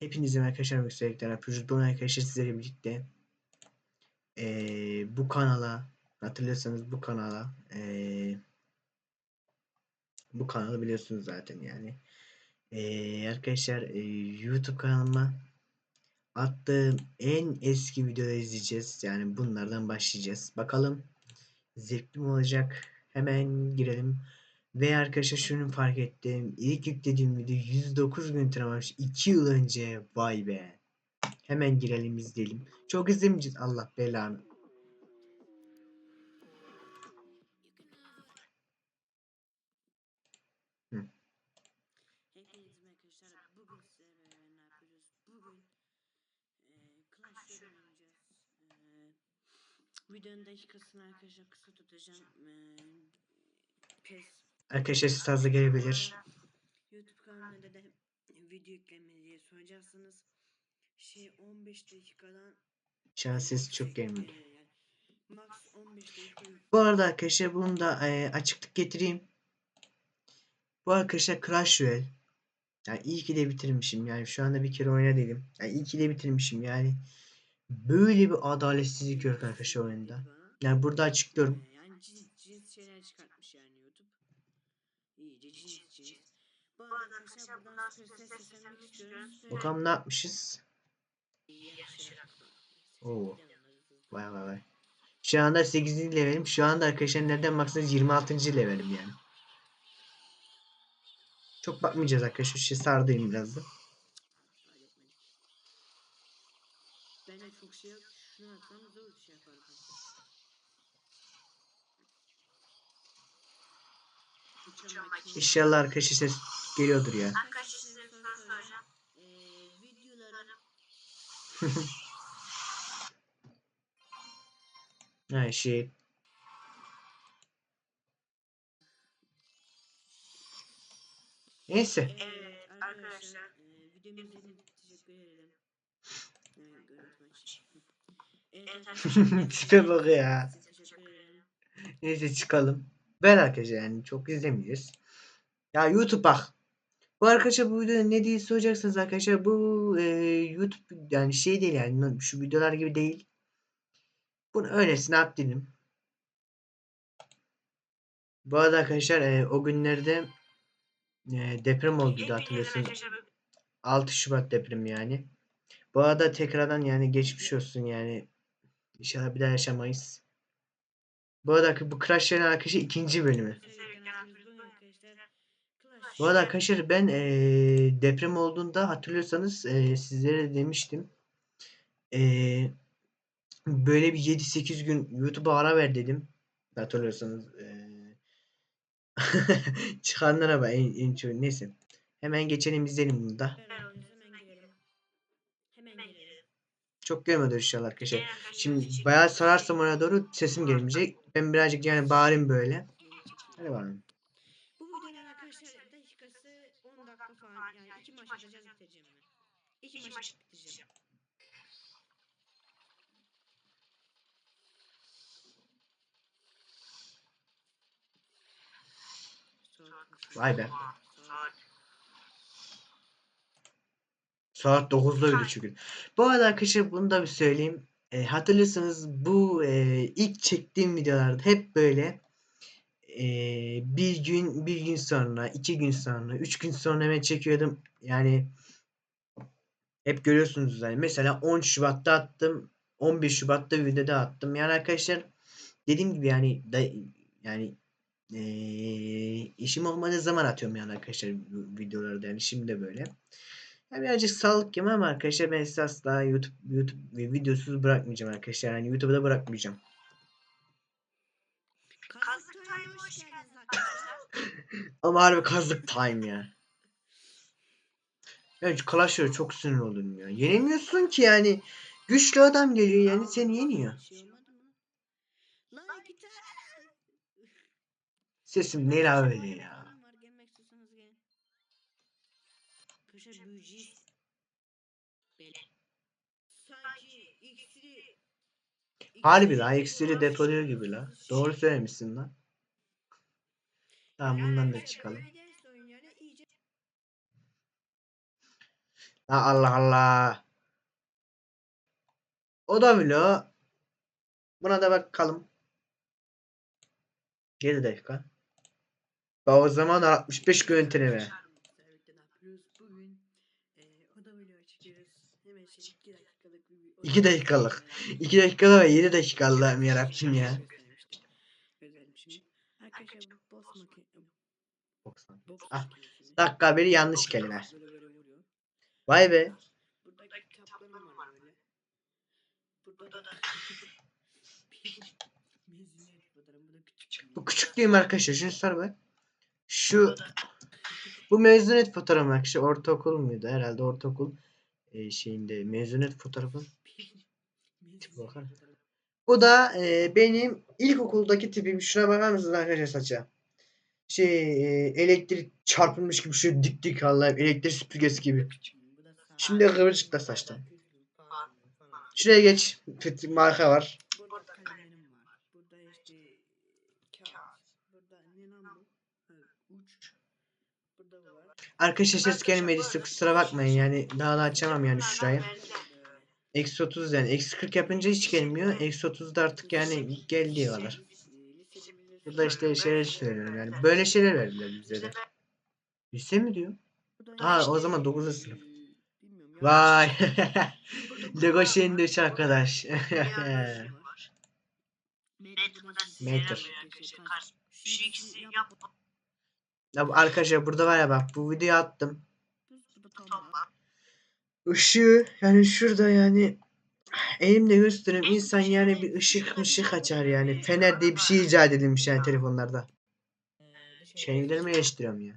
Hepinize arkadaşlar yükselikler yapıyoruz. Bunu arkadaşlar sizlerle birlikte eee, bu kanala hatırlıyorsanız bu kanala eee, bu kanalı biliyorsunuz zaten yani. Eee, arkadaşlar eee, YouTube kanalıma attığım en eski videoları izleyeceğiz. Yani bunlardan başlayacağız. Bakalım zevkli mi olacak? Hemen girelim. Ve arkadaşlar şunu fark ettim. İlk yüklediğim video 109 gün tırmanmış. 2 yıl önce. Vay be. Hemen girelim izleyelim. Çok izlemeyeceğiz. Allah belanı. Videonun dakikasını arkadaşlar kısa tutacağım. Eee PES Arkadaşlar siz fazla gelebilir. YouTube kanalında da video yükleme diye soracaksınız. Şey 15 dakikadan ses çok 18 gelmiyor. eee, yani max 15 dakika Bu arada arkadaşlar bunu da e, açıklık getireyim. Bu arkadaşlar Clash Royale. Yani iyi ki de bitirmişim. Yani şu anda bir kere oyna dedim. Yani iyi ki de bitirmişim. Yani böyle bir adaletsizlik yok arkadaşlar oyunda. Yani burada açıklıyorum. Eee, yani cins, cins şeyler çıkartmış yani YouTube. İyice cins cins. Bu arada arkadaşlar buradan süresine seslenmek istiyorum. Bakalım ne yapmışız. Oo. Vay vay vay. Şu anda 8. levelim. Şu anda arkadaşlar nereden baksanız 26. levelim yani. Çok bakmayacağız arkadaşlar. Şu şey sardayım biraz da. Ben de çok şey. Şunu atsam zor bir şey yaparım. İnşallah arkadaşlar geliyordur ya. Ee, videolarım Ha şey. Neyse. Evet arkadaşlar e. Tipe bak ya. Neyse çıkalım. Ben arkadaşlar yani çok izlemeyeceğiz. Ya YouTube bak. Bu arkadaşlar bu videoda ne diye soracaksınız arkadaşlar. Bu e, YouTube yani şey değil yani şu videolar gibi değil. Bunu öylesine atlayayım. Bu arada arkadaşlar e, o günlerde e, deprem oldu da hatırlıyorsunuz. 6 Şubat depremi yani. Bu arada tekrardan yani geçmiş olsun yani. İnşallah bir daha yaşamayız. Bu arada bu Crash Royale arkadaşlar ikinci bölümü. Bu arada arkadaşlar ben eee, deprem olduğunda hatırlıyorsanız eee, sizlere de demiştim. Eee, böyle bir 7-8 gün YouTube'a ara ver dedim. Hatırlıyorsanız. eee çıkanlara bak en, en çok neyse. Hemen geçelim izleyelim bunu da. Çok görmedi inşallah arkadaşlar. Şimdi bayağı sararsam oraya doğru sesim gelmeyecek. Ben birazcık yani bağırayım böyle. Hadi bakalım. Bu videonun arkadaşlar dakikası 10 dakika falan yani iki maç atacağız bitireceğim ben. İki maç bitireceğim. Vay be. Saat 9'da öyle çünkü. Bu arada arkadaşlar bunu da bir söyleyeyim. E, hatırlıyorsanız bu e, ilk çektiğim videolarda hep böyle e, bir gün bir gün sonra iki gün sonra üç gün sonra hemen çekiyordum. Yani hep görüyorsunuz yani. Mesela 10 Şubat'ta attım. 11 Şubat'ta videoda attım. Yani arkadaşlar dediğim gibi yani da, yani e, işim olmadığı zaman atıyorum yani arkadaşlar videoları da yani şimdi de böyle. Ya birazcık sağlık yemem ama arkadaşlar ben size asla YouTube YouTube ve videosuz bırakmayacağım arkadaşlar. Yani YouTube'da bırakmayacağım. Kazık Time'a hoş. Ama harbi kazık time ya. Ben şu Clash çok sinir oldum ya. Yenemiyorsun ki yani. Güçlü adam geliyor yani seni yeniyor. Bir şey olmadı mı? Lan iki tane. Sesim ne la öyle ya. Harbi la iksiri depoluyor gibi la. Doğru söylemişsin lan. Tamam bundan da çıkalım. Ha, Allah Allah. O da vlog. Buna da bakalım. 7 dakika. Ba o zaman 65 görüntüleme. Bugün e, şey 2 dakikalık İki dakikalık. 2 dakikada ve 7 dakika Allah'ım yarabbim ya. Ah, Dakika biri yanlış kelime. Vay be. Bu küçük değil mi arkadaşlar? Şunu sor bak. Şu bu mezuniyet fotoğrafı arkadaşlar. Ortaokul muydu? Herhalde ortaokul e, şeyinde mezuniyet fotoğrafı. Bu da e, benim ilkokuldaki tipim. Şuna bakar mısınız arkadaşlar saça? Şey e, elektrik çarpılmış gibi şu dik dik Allah'ım elektrik süpürgesi gibi. Da Şimdi kıvırcıkla saçtım. Şuraya geç. Marka var. Burada kalemlerim var. Burada işte kağıt. Burada ne lan bu? Ha, uç. Burada bu var. Arkadaşlar ses gelmediyse kusura bakmayın yani daha da açamam yani şurayı. Eksi 30 yani. Eksi 40 yapınca hiç gelmiyor. Eksi 30'da artık yani geldiği kadar. Lisede Burada işte şeyler söylüyorum yani. Böyle şeyler verdiler bize de. Lise mi diyor? Ha, o zaman dokuzuncu sınıf. Bilmiyorum ya. Vay. Lego şeyinde üç arkadaş. Meter. Meter. Şu ikisi yap. Ya arkadaşlar burada var ya bak bu videoyu attım. Işığı yani şurada yani elimle göstereyim insan yani bir ışık mışık açar yani. Fener diye bir şey icat edilmiş yani telefonlarda. Şeylerimi eleştiriyorum ya.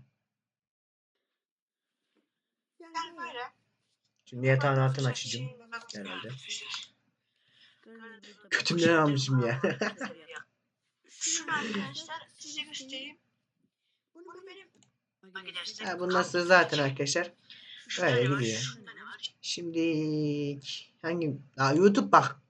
Şimdi yatağın altını açacağım herhalde. Kötümden almışım ya. Şunu arkadaşlar size göstereyim. Ha, bundan sonra zaten arkadaşlar Şurada Öyle ne var? gidiyor. Şimdi hangi? Aa, YouTube bak.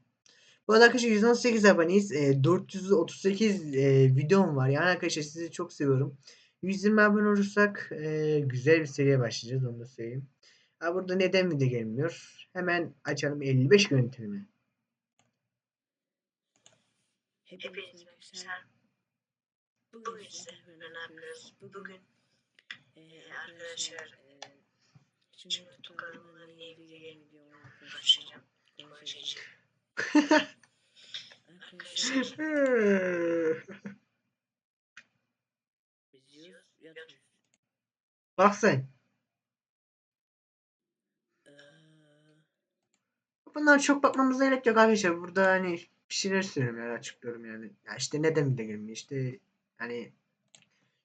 Bu arada arkadaşlar 118 aboneyiz. E, 438 e, videom var. Yani arkadaşlar sizi çok seviyorum. 120 abone olursak e, güzel bir seriye başlayacağız onu da söyleyeyim. Ha, burada neden video gelmiyor? Hemen açalım 55 görüntüleme. Hepiniz arkadaşlar. Bugün Bugün size size ne yapıyoruz? Bugün e, arkadaşlar, e, şimdi tutarımla ilgili konuşacağım. konuşacağım. Bak sen. Eee, Bunlar çok bakmamıza gerek yok arkadaşlar. Burada hani bir şeyler söylüyorum yani açıklıyorum yani. Ya işte neden video gelmiyor işte hani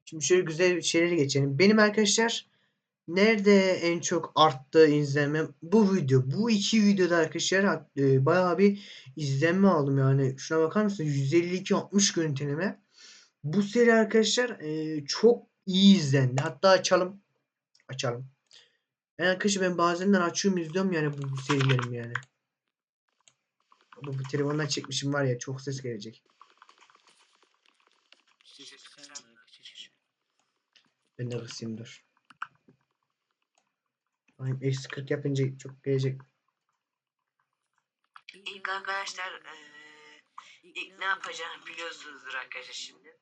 şimdi şöyle güzel şeyleri geçelim. Benim arkadaşlar nerede en çok arttı izlenme bu video. Bu iki videoda arkadaşlar e, bayağı bir izlenme aldım yani. Şuna bakar mısınız? 152-60 görüntüleme. Bu seri arkadaşlar e, çok iyi izlendi. Hatta açalım. Açalım. Ben arkadaşlar ben bazenden açıyorum izliyorum yani bu, bu yani. Bu, bu telefondan çekmişim var ya çok ses gelecek. siz kısar mı arkadaşlar? Ben de kısayım dur. Bakayım eksi 40 yapınca çok gelecek. İlk arkadaşlar eee, ilk ne yapacağını biliyorsunuzdur arkadaşlar şimdi.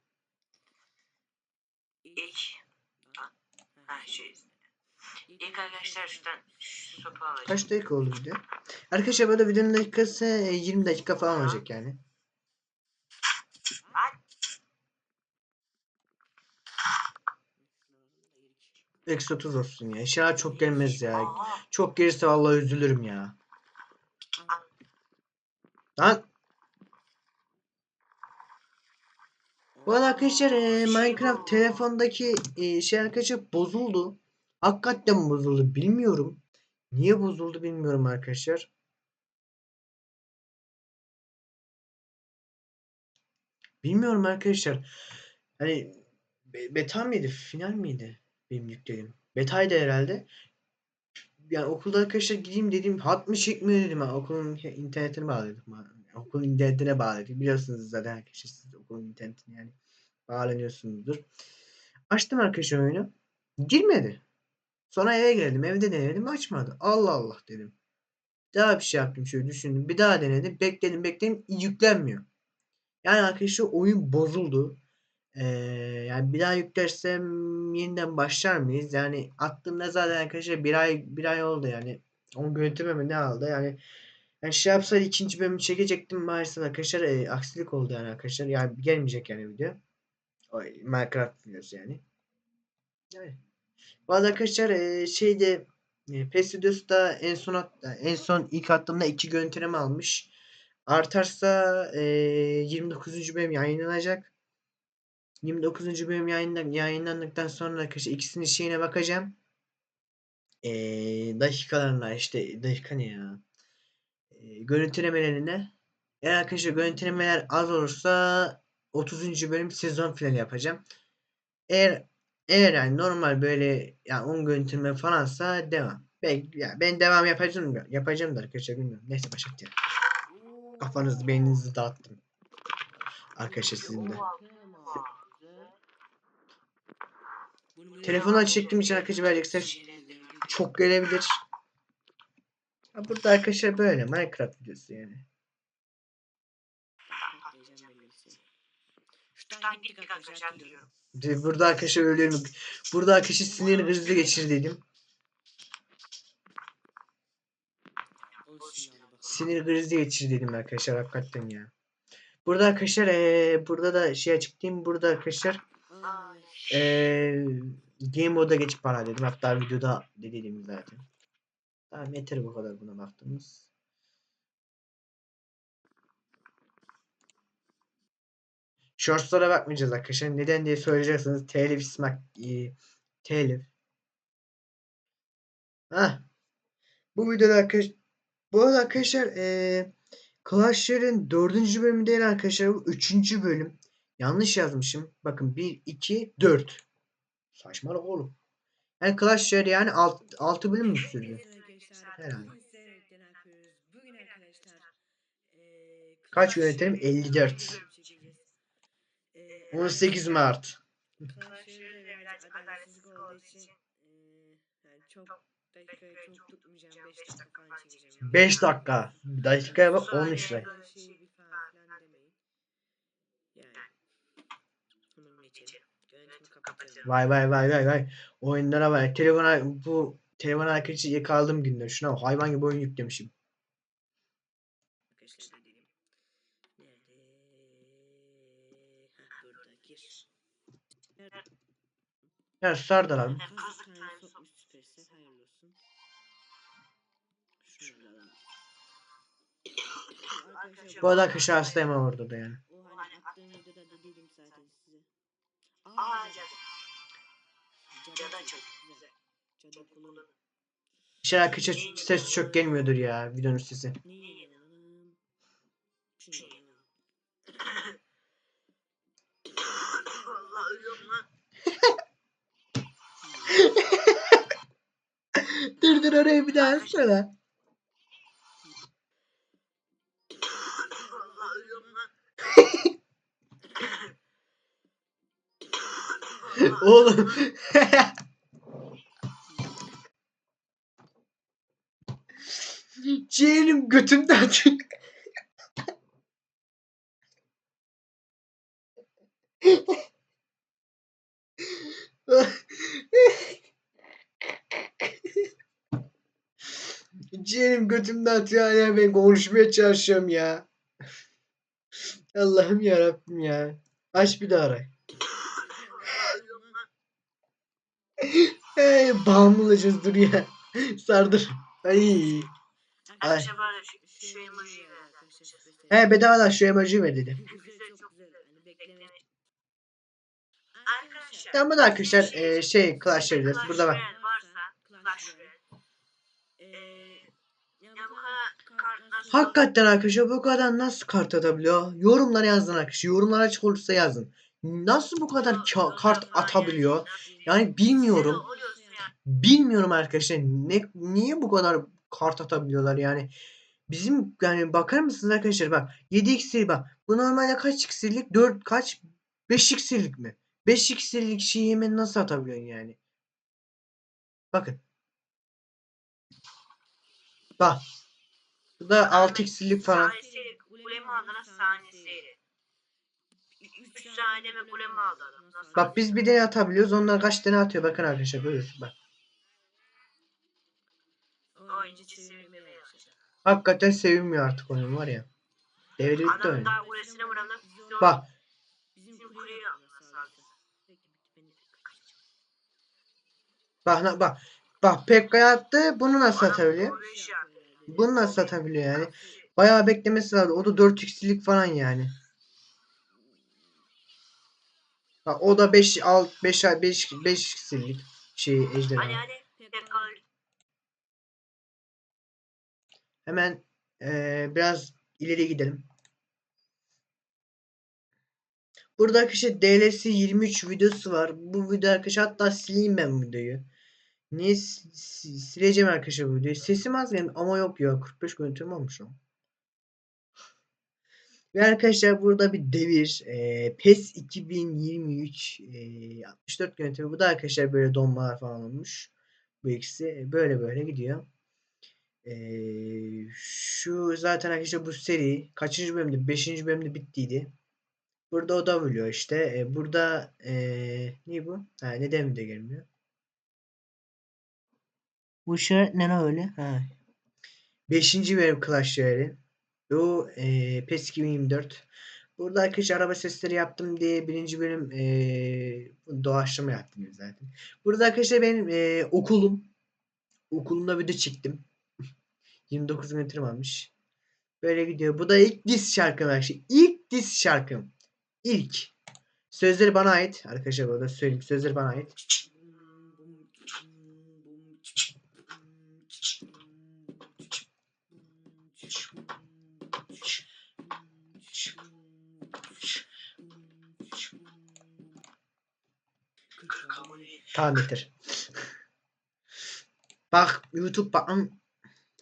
İlk ha şey İlk arkadaşlar şuradan şu sopa alacağım. Kaç dakika oldu video? Arkadaşlar burada videonun dakikası e, 20 dakika falan olacak yani. Eksi 30 olsun ya. İnşallah çok gelmez ya. Çok gelirse vallahi üzülürüm ya. Lan Bu arada arkadaşlar e, Minecraft telefondaki e, şey arkadaşlar bozuldu. Hakikaten bozuldu. Bilmiyorum. Niye bozuldu bilmiyorum arkadaşlar. Bilmiyorum arkadaşlar. Hani be- beta mıydı? Final miydi? Benim yüklediğim. Betaydı herhalde. Yani okulda arkadaşlar gideyim dedim. Hat mı çekmiyor dedim. Ben okulun internetine bağladık. Okulun internetine bağladık. Biliyorsunuz zaten arkadaşlar siz okulun internetine yani bağlanıyorsunuzdur. Açtım arkadaşlar oyunu. Girmedi. Sonra eve geldim. Evde denedim açmadı. Allah Allah dedim. Daha bir şey yaptım şöyle düşündüm. Bir daha denedim. Bekledim bekledim yüklenmiyor. Yani arkadaşlar oyun bozuldu. Ee, yani bir daha yüklersem yeniden başlar mıyız? Yani attığımda zaten arkadaşlar bir ay bir ay oldu yani. Onu görüntüleme ne aldı yani. Yani şey yapsaydı ikinci bölümü çekecektim maalesef arkadaşlar e, aksilik oldu yani arkadaşlar. Yani gelmeyecek yani video. O, Minecraft videosu yani. Yani. Bu arkadaşlar e, şeyde e, PES videosu en son at- en son ilk attığımda iki görüntüleme almış. Artarsa e, 29. bölüm yayınlanacak. 29. bölüm yayınlan yayınlandıktan sonra arkadaşlar ikisinin şeyine bakacağım. E, dakikalarına işte dakika ne ya? E, görüntülemelerine. Eğer arkadaşlar görüntülemeler az olursa 30. bölüm sezon finali yapacağım. Eğer eğer yani normal böyle yani 10 görüntüleme falansa devam. Ben, ya ben devam yapacağım yapacağım da arkadaşlar bilmiyorum. Neyse başak ya. Kafanızı beyninizi dağıttım. Arkadaşlar sizin de. Telefondan çektiğim için arkadaşlar verecek ses çok gelebilir. Ha, burada arkadaşlar böyle Minecraft videosu yani. Burada arkadaşlar ölüyorum. Burada arkadaşlar sinir krizi geçirdiydim. Sinir krizi geçirdiydim arkadaşlar hakikaten ya. Burada arkadaşlar eee burada da şey açıklayayım. Burada arkadaşlar eee Game mode'a geçip para dedim. Hatta videoda dediğim zaten. Tamam yeter bu kadar buna baktığımız. Shorts'lara bakmayacağız arkadaşlar. Neden diye söyleyeceksiniz. Telif ismak e, telif. Hah. Bu videoda arkadaş bu arada arkadaşlar eee Clash Royale'in 4. bölümü değil arkadaşlar. Bu 3. bölüm. Yanlış yazmışım. Bakın 1, 2, 4. Saçmalık oğlum. Yani Clash Royale yani 6 bölüm mü sürdü? Herhalde. Bugün arkadaşlar eee, Kaç yönetelim? Royale 54. Eee, 18 Mart. Çok dakikayı çok tutmayacağım 5 dakika falan çekeceğim. 5 dakika. Dakikaya bak 13 lira. Böyle şey bir falan filan demeyin. Yani bunu geçelim. Kapatıyorum. Vay vay vay vay vay. Oyunlara vay. Telefona bu telefon arkadaşı yakaladığım günler. Şuna hayvan gibi oyun yüklemişim. Ya alalım. Arkadaşlar Bu arada arkadaşlar hastayım orada da yani. Aa cadı. cadı çok güzel. Cadı kullanın. İşte arkadaşlar ses çok gelmiyordur ya videonun sesi. Vallahi ölüyorum dur dur oraya bir daha açsana. Lan. Oğlum. Ciğerim götümden çık. Ciğerim götümden atıyor ya ben konuşmaya çalışıyorum ya. Allah'ım ya Rabbim ya. Aç bir daha aray. Vallahi ölüyorum lan. Hey, bağımlıcız dur ya. Sardır. Ay. Arkadaşlar bana şu, şu emojiyi. He şu emoji ver dedi. Tamam bu da arkadaşlar e, şey Clash Royale burada bak. Eee Hakikaten arkadaşlar bu kadar nasıl kart atabiliyor? Yorumlara yazın arkadaşlar. Yorumlar açık olursa yazın. Nasıl bu kadar ka- kart atabiliyor? Yani bilmiyorum. Bilmiyorum arkadaşlar. Ne niye bu kadar kart atabiliyorlar yani? Bizim yani bakar mısınız arkadaşlar bak 7 iksir bak. Bu normalde kaç iksirlik? 4 kaç? 5 iksirlik mi? 5 iksirlik şeyi hemen nasıl atabiliyorsun yani? Bakın Bak. Bu da 6x'lik falan. Sahnesi, kulemi adına sahnesi. 3 saniyede mi kulemi aldı adam? Nasıl? Bak biz bir tane atabiliyoruz. Onlar kaç tane atıyor. Bakın arkadaşlar görüyorsunuz. Bak. Oyuncu sevinmeye başladı. Hakikaten sevinmiyor artık oyun var ya. Devre bitti Adam oyun. daha kulesine vuralım. Bak. Bizim kuleyi. Bak na- bak. Bak Pekka'ya attı. Bunu nasıl Adam atabiliyor? Bunu nasıl atabiliyor yani? Bayağı beklemesi lazım. O da 4x'lik falan yani. Bak o da 5 alt 5 5 5x'lik şey Hadi ejderha. hadi. Tekrar. Hemen eee, biraz ileri gidelim. Burada arkadaşlar DLS 23 videosu var. Bu video arkadaşlar hatta sileyim ben videoyu. Niye si- si- sileceğim arkadaşlar bu videoyu? Sesim az gelmiş ama yok ya 45 görüntüm olmuş o. Ve arkadaşlar burada bir devir eee, PES 2023 eee, 64 görüntü. Bu da arkadaşlar böyle donmalar falan olmuş. Bu ikisi böyle böyle gidiyor. Eee, şu zaten arkadaşlar bu seri kaçıncı bölümde? 5. bölümde bittiydi. Burada o da biliyor işte. E, burada eee ne bu? Ha, neden video gelmiyor? Bu işaret ne öyle? Ha. 5. bölüm Clash Royale. Bu eee PES 2024. Burada arkadaşlar araba sesleri yaptım diye birinci bölüm eee doğaçlama yaptım zaten. Burada arkadaşlar benim eee, okulum. Okulumda video çektim. 29 metre almış. Böyle gidiyor. Bu da ilk diss şarkım arkadaşlar. İlk diss şarkım. İlk. Sözleri bana ait. Arkadaşlar burada söyleyeyim. Sözleri bana ait. Tamam. Bak YouTube bak.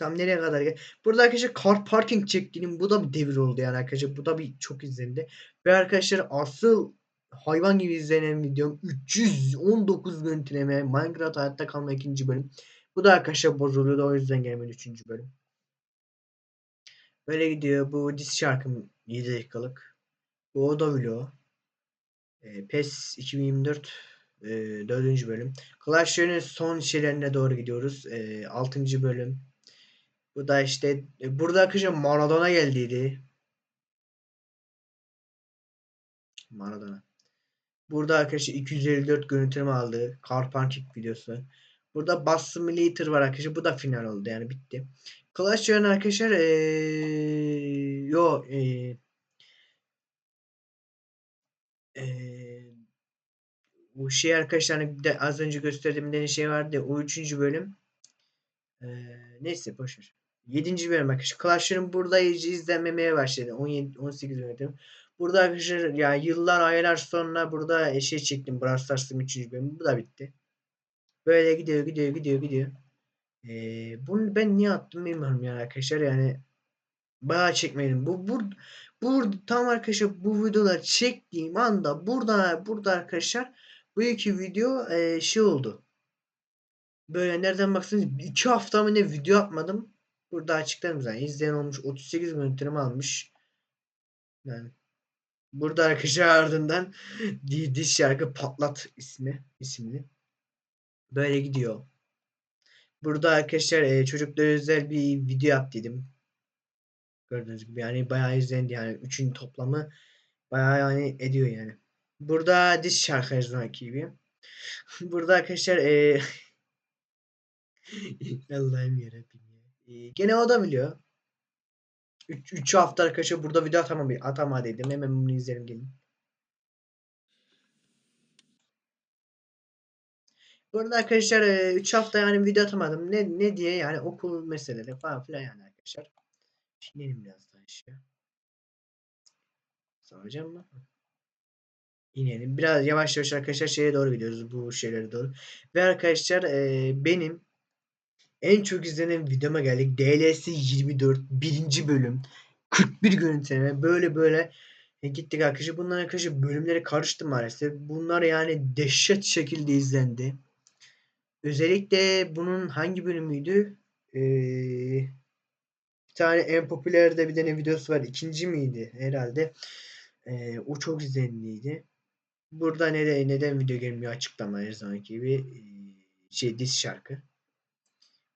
Am- Tam nereye kadar gel. Burada arkadaşlar car parking çektiğim bu da bir devir oldu yani arkadaşlar. Bu da bir çok izlendi. Ve arkadaşlar asıl hayvan gibi izlenen videom 319 görüntüleme Minecraft hayatta kalma ikinci bölüm. Bu da arkadaşlar bozuluyordu o yüzden gelmedi üçüncü bölüm. Böyle gidiyor. Bu diz şarkım 7 dakikalık. Bu o da vlog. E, PES 2024 e, 4. bölüm. Clash son şeylerine doğru gidiyoruz. E, 6. bölüm. Bu da işte e, burada arkadaşlar Maradona geldiydi. Maradona. Burada arkadaşlar 254 görüntüleme aldı. Car Parking videosu. Burada Bass Simulator var arkadaşlar. Bu da final oldu yani bitti. Clash Royale arkadaşlar eee yo eee eee bu şey arkadaşlar hani de az önce gösterdiğim şey vardı o üçüncü bölüm. Eee neyse boşver. 7. bölüm arkadaşlar. Clash burada iyice izlenmemeye başladı. 17 18 bölüm. Burada arkadaşlar ya yıllar aylar sonra burada şey çektim. Brawl Stars'ın 3. bölümü. Bu da bitti. Böyle gidiyor gidiyor gidiyor gidiyor. Ee, bunu ben niye attım bilmiyorum yani arkadaşlar yani bayağı çekmedim. Bu bu bu tam arkadaşlar bu videolar çektiğim anda burada burada arkadaşlar bu iki video e, şey oldu. Böyle nereden baksanız iki hafta mı ne video atmadım. Burada açıklarım zaten. İzleyen olmuş 38 görüntüleme almış. Yani burada arkadaşlar ardından di- diş şarkı patlat ismi isimli. Böyle gidiyor. Burada arkadaşlar e, çocuklara özel bir video yaptıydım. Gördüğünüz gibi yani bayağı izlendi yani üçün toplamı bayağı yani ediyor yani. Burada diş şarkı zamanki gibi. Burada arkadaşlar e, Allah'ım yarabbim ya. Gene o da biliyor. 3 hafta arkadaşlar burada video atamam atamadıydım. Hemen bunu izlerim gelin. Burada arkadaşlar 3 hafta yani video atamadım. Ne ne diye yani okul meseleleri falan filan yani arkadaşlar. İnelim biraz daha aşağı. Soracağım mı? İnelim. Biraz yavaş yavaş arkadaşlar şeye doğru gidiyoruz. Bu şeylere doğru. Ve arkadaşlar e, benim en çok izlenen videoma geldik. DLS 24 birinci bölüm. 41 görüntüleme. Böyle böyle e, gittik arkadaşlar. Bunlar arkadaşlar bölümleri karıştı maalesef. Bunlar yani dehşet şekilde izlendi. Özellikle bunun hangi bölümüydü? Ee, Bir tane en popüler de bir tane videosu var. İkinci miydi herhalde. Ee, o çok izleniliydi. Burada neden, neden video gelmiyor açıklama her zamanki gibi. Ee, şey diz şarkı.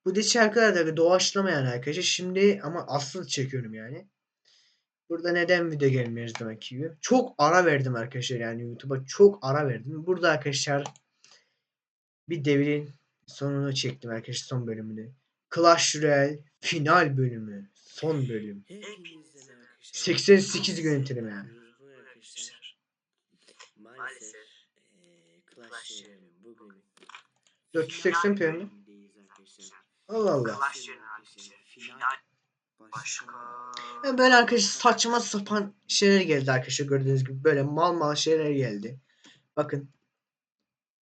Bu diz şarkılar da doğaçlama yani arkadaşlar. Şimdi ama asıl çekiyorum yani. Burada neden video gelmiyor her zamanki gibi. Çok ara verdim arkadaşlar yani YouTube'a çok ara verdim. Burada arkadaşlar bir devrin sonunu çektim arkadaşlar son bölümünü. Clash Royale final bölümü. Son bölüm. Hepinize merhaba arkadaşlar. 88 görüntüleme yani. Maalesef eee Clash Royale bugün 480p mi? Allah Allah. Yani böyle arkadaşlar saçma sapan şeyler geldi arkadaşlar gördüğünüz gibi. Böyle mal mal şeyler geldi. Bakın.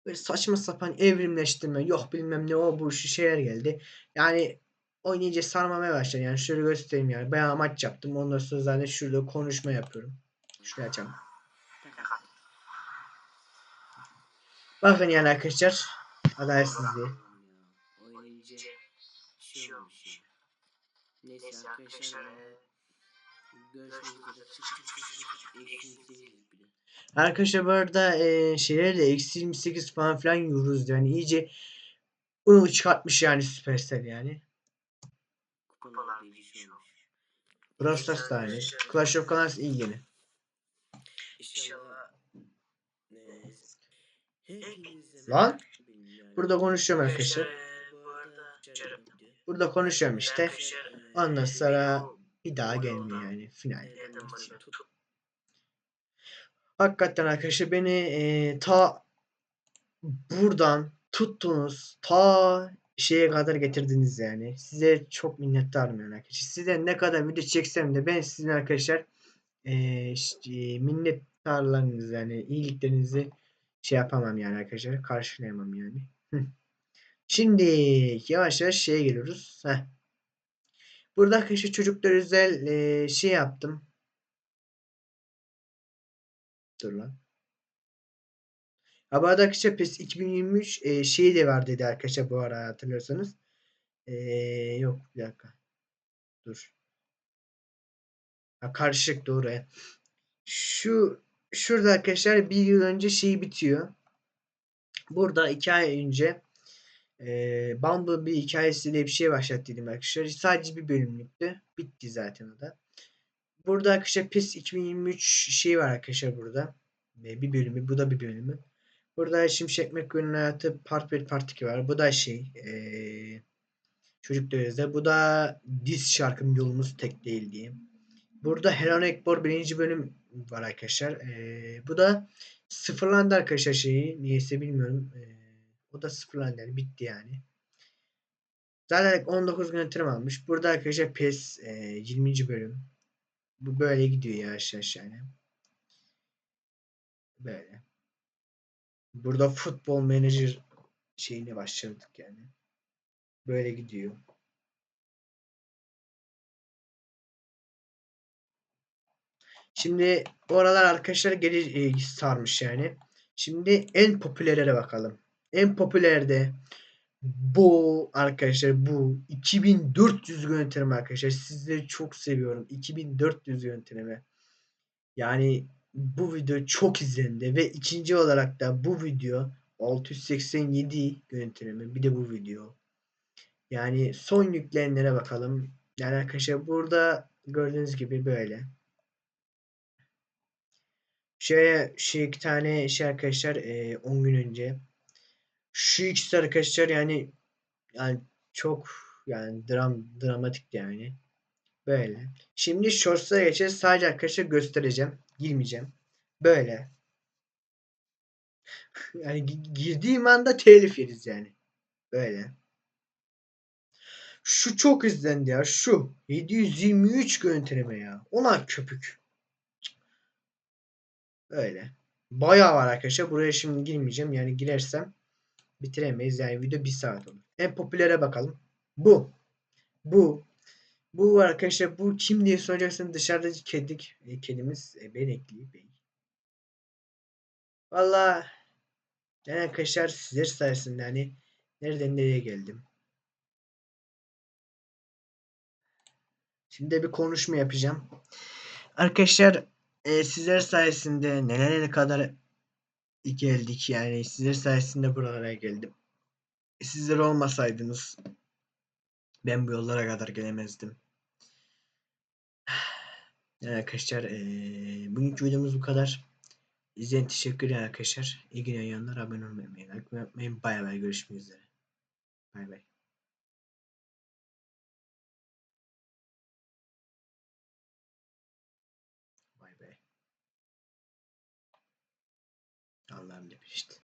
Böyle saçma sapan evrimleştirme yok bilmem ne o bu şu şeyler geldi. Yani oynayınca sarmamaya başladı. Yani şöyle göstereyim yani. Bayağı maç yaptım. Ondan sonra zaten şurada konuşma yapıyorum. Şuraya açalım. Bakın yani arkadaşlar. Adaletsizliği. Oynayınca şey olmuş ya. Neyse arkadaşlar eee, görüşmek üzere. Arkadaşlar bu arada eee şeyleri de eksi 28 falan filan yiyoruz yani iyice unu çıkartmış yani Supercell yani. Brawl Stars da aynı. Clash of Clans iyi gene. İnşallah. Neyse. Hepinize Lan. Burada konuşuyorum arkadaşlar. Video. Burada konuşuyorum işte. Ondan sonra bir daha gelmiyor yani final. Hakikaten arkadaşlar beni eee, ta buradan tuttunuz ta şeye kadar getirdiniz yani. Size çok minnettarım yani arkadaşlar. Size ne kadar video çeksem de ben sizin arkadaşlar eee, işte, minnettarlarınız yani iyiliklerinizi şey yapamam yani arkadaşlar. Karşılayamam yani. Şimdi yavaş yavaş şeye geliyoruz. Heh. Burada arkadaşlar çocuklar özel eee, şey yaptım. Dur lan. Ha bu arkadaşlar PES 2023 e, şeyi de var dedi arkadaşlar bu ara hatırlıyorsanız. E, yok bir dakika. Dur. Ha, karışık doğru. ya. Şu şurada arkadaşlar bir yıl önce şey bitiyor. Burada iki ay önce e, Bumblebee hikayesi diye bir şey başlattıydım arkadaşlar. Sadece bir bölümlüktü. Bitti zaten o da. Burada arkadaşlar PES 2023 şey var arkadaşlar burada. E, bir bölümü. Bu da bir bölümü. Burada Şimşek McQueen'in hayatı Part 1 Part 2 var. Bu da şey eee çocuk dövizde. Bu da diz şarkım yolumuz tek değil diye. Burada Hello Ekbor birinci bölüm var arkadaşlar. Eee, bu da sıfırlandı arkadaşlar şeyi. Niyeyse bilmiyorum. Eee, o da sıfırlandı yani. Bitti yani. Zaten 19 gün yatırım almış. Burada arkadaşlar PES eee 20. bölüm. Bu böyle gidiyor yavaş yavaş yani. Böyle. Burada futbol menajer şeyine başladık yani. Böyle gidiyor. Şimdi bu aralar arkadaşlar geri e, sarmış yani. Şimdi en popülerlere bakalım. En popülerde bu arkadaşlar bu 2400 yönetimi arkadaşlar. Sizleri çok seviyorum. 2400 yönetimi. Yani bu video çok izlendi ve ikinci olarak da bu video 687 yönetimi bir de bu video. Yani son yükleyenlere bakalım. Yani arkadaşlar burada gördüğünüz gibi böyle. Şöyle şu iki tane şey arkadaşlar e, 10 gün önce. Şu ikisi arkadaşlar yani yani çok yani dram dramatik yani. Böyle. Şimdi shorts'a geçeceğiz. Sadece arkadaşlar göstereceğim. Girmeyeceğim. Böyle. yani gi- girdiğim anda telif yeriz yani. Böyle. Şu çok izlendi ya. Şu. 723 görüntüleme ya. Ona köpük. Öyle. Bayağı var arkadaşlar. Buraya şimdi girmeyeceğim. Yani girersem bitiremeyiz. Yani video bir saat olur. En popülere bakalım. Bu. Bu. Bu arkadaşlar bu kim diye soracaksın dışarıdaki kedik e, kedimiz e, Benekli Bey. Valla yani arkadaşlar sizler sayesinde hani nereden nereye geldim. Şimdi bir konuşma yapacağım. Arkadaşlar e, sizler sayesinde nelere kadar geldik yani sizler sayesinde buralara geldim. Sizler olmasaydınız ben bu yollara kadar gelemezdim. Yani arkadaşlar eee bugünkü videomuz bu kadar. İzleyen teşekkür ederim arkadaşlar. Günler yanlar abone olmayı unutmayın. Like. Bay bay görüşmek üzere. Bay bay. Allah'ım ne işte.